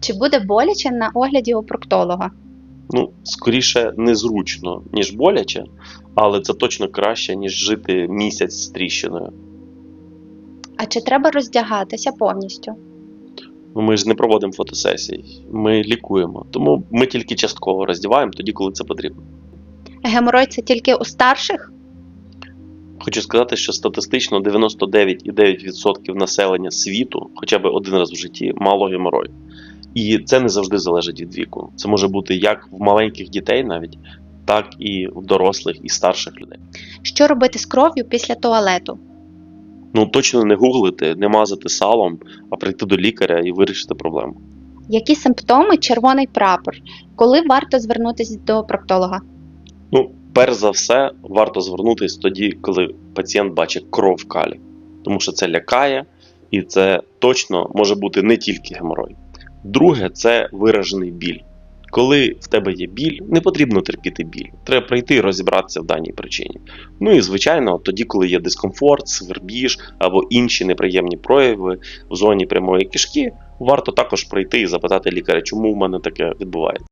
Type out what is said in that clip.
Чи буде боляче на огляді у проктолога? Ну, скоріше, незручно, ніж боляче, але це точно краще, ніж жити місяць з тріщиною. А чи треба роздягатися повністю? Ну, ми ж не проводимо фотосесій, ми лікуємо. Тому ми тільки частково роздіваємо тоді, коли це потрібно. Геморой це тільки у старших? Хочу сказати, що статистично 99,9% населення світу хоча б один раз в житті мало геморою. І це не завжди залежить від віку. Це може бути як в маленьких дітей навіть, так і в дорослих і старших людей. Що робити з кров'ю після туалету? Ну точно не гуглити, не мазати салом, а прийти до лікаря і вирішити проблему. Які симптоми червоний прапор? Коли варто звернутися до проктолога? Ну, перш за все, варто звернутися тоді, коли пацієнт бачить кров в калі, тому що це лякає, і це точно може бути не тільки геморой. Друге, це виражений біль. Коли в тебе є біль, не потрібно терпіти біль. Треба прийти і розібратися в даній причині. Ну і звичайно, тоді, коли є дискомфорт, свербіж або інші неприємні прояви в зоні прямої кишки, варто також прийти і запитати лікаря, чому в мене таке відбувається.